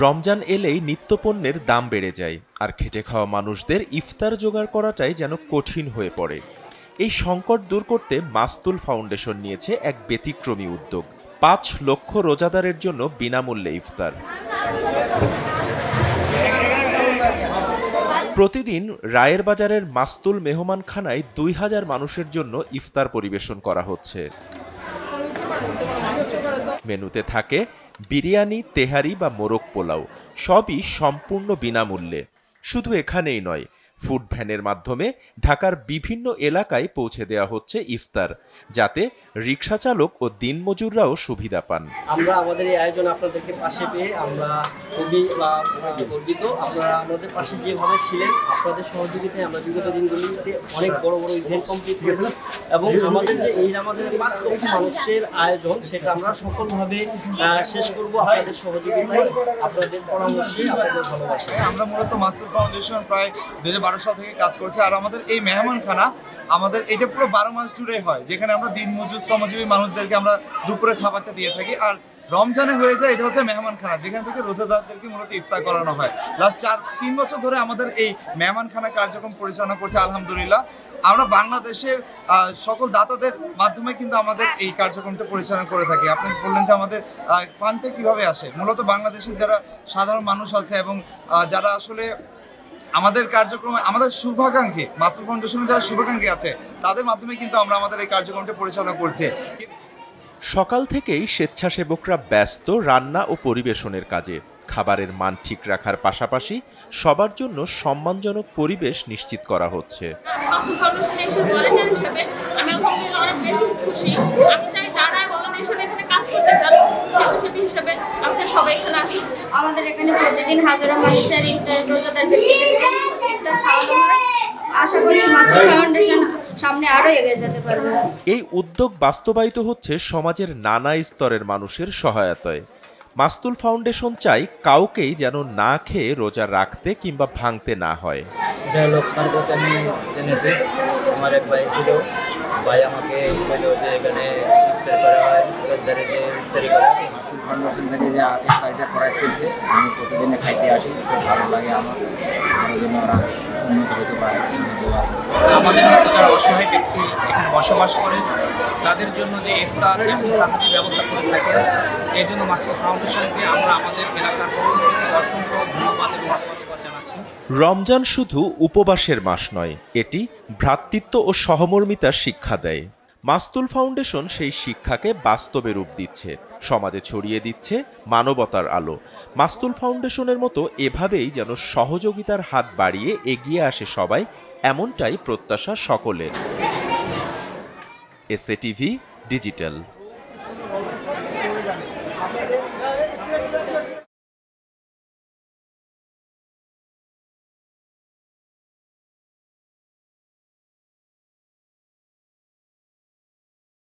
রমজান এলেই নিত্যপণ্যের দাম বেড়ে যায়, আর খেটে খাওয়া মানুষদের ইফতার জোগাড় করাটাই যেন কঠিন হয়ে পড়ে। এই সংকট দূর করতে মাস্তুল ফাউন্ডেশন নিয়েছে এক ব্যতিক্রমী উদ্যোগ। পাঁচ লক্ষ রোজাদারের জন্য বিনামূল্যে ইফতার। প্রতিদিন রায়ের বাজারের মাস্তুল মেহমানখানায় দুই হাজার মানুষের জন্য ইফতার পরিবেশন করা হচ্ছে। মেনুতে থাকে বিরিয়ানি তেহারি বা মোরগ পোলাও সবই সম্পূর্ণ বিনামূল্যে। শুধু এখানেই নয় ফুড ভ্যানের মাধ্যমে ঢাকার বিভিন্ন এলাকায় পৌঁছে দেওয়া হচ্ছে ইফতার যাতে রিক্সা চালক ও দিনমজুররাও সুবিধা পান। আমরা আমাদের এই আয়োজন আপনাদেরকে পাশে পেয়ে আমরা খুবই গর্বিত। আপনারা আমাদের পাশে যেভাবে ছিলেন আপনাদের সহযোগিতায় আমরা বিগত দিনগুলিতে অনেক বড় বড় ইভেন্ট কমপ্লিট করেছি। এবং আমাদের যে এই আমাদের পাঁচ লক্ষ মানুষের আয়োজন সেটা আমরা সফলভাবে আহ, শেষ করব আপনাদের সহযোগিতায় আপনাদের পরামর্শে আপনাদের ভালোবাসায়। আমরা মূলত মাস্টার ফাউন্ডেশন প্রায় দু সাল থেকে কাজ করছে। আর আমাদের এই মেহমানখানা আমাদের এটা পুরো বারো মাস জুড়েই হয় যেখানে আমরা দিন মজুর শ্রমজীবী মানুষদেরকে আমরা দুপুরে খাবারটা দিয়ে থাকি। আর রমজানে হয়ে যায় এটা হচ্ছে মেহমানখানা যেখান থেকে রোজাদারদেরকে মূলত ইফতার করানো হয়। লাস্ট চার তিন বছর ধরে আমাদের এই মেহমানখানা কার্যক্রম পরিচালনা করছে আলহামদুলিল্লাহ। আমরা বাংলাদেশের আহ, সকল দাতাদের মাধ্যমে কিন্তু আমাদের এই কার্যক্রমটা পরিচালনা করে থাকি। আপনি বললেন যে আমাদের ফান্ডে কীভাবে আসে? মূলত বাংলাদেশের যারা সাধারণ মানুষ আছে এবং যারা আসলে আমাদের কার্যক্রমে আমাদের শুভাকাঙ্ক্ষী মাস্টার ফাউন্ডেশনের যারা শুভাকাঙ্ক্ষী আছে তাদের মাধ্যমে কিন্তু আমরা আমাদের এই কার্যক্রমটা পরিচালনা করছি। সকাল থেকেই স্বেচ্ছাসেবকরা ব্যস্ত রান্না ও পরিবেশনের কাজে। খাবারের মান ঠিক রাখার পাশাপাশি সবার জন্য সম্মানজনক পরিবেশ নিশ্চিত করা হচ্ছে। আমি খুশি। আমি চাই যারা ভলেন্টিয়ার হিসেবে এখানে কাজ করতে চান স্বেচ্ছাসেবী হিসেবে আমি চাই সবাই এখানে আসুন আমাদের এখানে প্রতিদিন হাজারো মানুষের ইফতার রোজাদার ব্যক্তিদেরকে ইফতার খাওয়ানো হয়। আশা করি মাস্টার ফাউন্ডেশন সামনে আরও এগিয়ে যেতে পারবে। এই উদ্যোগ বাস্তবায়িত হচ্ছে সমাজের নানা স্তরের মানুষের সহায়তায়। মাস্তুল ফাউন্ডেশন চাই কাউকেই যেন না খেয়ে রোজা রাখতে কিংবা ভাঙতে না হয়। ডায়লগ মারফত আমি জেনেছি। আমার এক ভাই ছিল। ভাই আমাকে বলল যে এখানে করা হয়। ইফতারে যে মাসুদ ফাউন্ডেশন থেকে যে ইফতারিটা করাইতেছে আমি প্রতিদিনে খাইতে আসি খুব ভালো লাগে আমার। আরও যেন ওরা উন্নত হতে পারে আমাদের মতো যারা অসহায় ব্যক্তি এখানে বসবাস করে তাদের জন্য যে ইফতার এবং ব্যবস্থা করে থাকে এই জন্য মাস্টার ফাউন্ডেশনকে আমরা আমাদের এলাকার অসংখ্য ধন্যবাদ এবং রমজান শুধু উপবাসের মাস নয় এটি ভ্রাতৃত্ব ও সহমর্মিতার শিক্ষা দেয়। মাস্তুল ফাউন্ডেশন সেই শিক্ষাকে বাস্তবে রূপ দিচ্ছে, সমাজে ছড়িয়ে দিচ্ছে মানবতার আলো। মাস্তুল ফাউন্ডেশনের মতো এভাবেই যেন সহযোগিতার হাত বাড়িয়ে এগিয়ে আসে সবাই, এমনটাই প্রত্যাশা সকলের। S digital.